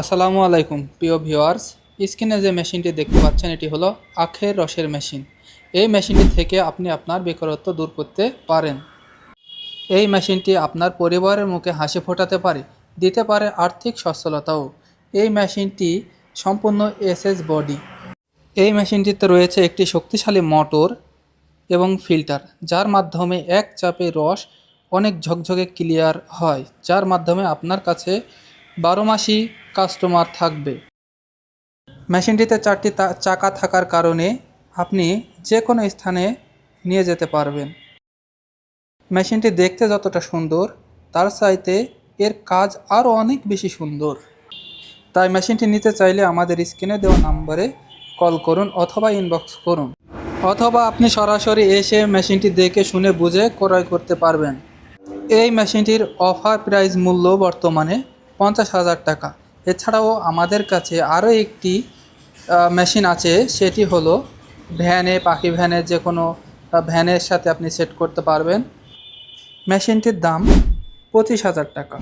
আসসালামু আলাইকুম, প্রিয় ভিওয়ার্স স্ক্রিনে যে মেশিনটি দেখতে পাচ্ছেন, এটি হলো আখের রসের মেশিন। এই মেশিনটি থেকে আপনি আপনার বেকারত্ব দূর করতে পারেন। এই মেশিনটি আপনার পরিবারের মুখে হাসি ফোটাতে পারে, দিতে পারে আর্থিক সচ্ছলতাও। এই মেশিনটি সম্পূর্ণ এসএস বডি। এই মেশিনটিতে রয়েছে একটি শক্তিশালী মোটর এবং ফিল্টার, যার মাধ্যমে এক চাপে রস অনেক ঝকঝকে ক্লিয়ার হয়, যার মাধ্যমে আপনার কাছে বারো মাসই কাস্টমার থাকবে। মেশিনটিতে চারটি চাকা থাকার কারণে আপনি যে কোনো স্থানে নিয়ে যেতে পারবেন। মেশিনটি দেখতে যতটা সুন্দর, তার চাইতে এর কাজ আরও অনেক বেশি সুন্দর। তাই মেশিনটি নিতে চাইলে আমাদের স্ক্রিনে দেওয়া নম্বরে কল করুন অথবা ইনবক্স করুন। অথবা আপনি সরাসরি এসে মেশিনটি দেখে শুনে বুঝে ক্রয় করতে পারবেন। এই মেশিনটির অফার প্রাইস মূল্য বর্তমানে পঞ্চাশ হাজার টাকা। এছাড়াও আমাদের কাছে আরও একটি মেশিন আছে, সেটি হলো ভ্যানে পাখি ভ্যানে যে কোনো ভ্যানের সাথে আপনি সেট করতে পারবেন। মেশিনটির দাম পঁচিশ হাজার টাকা।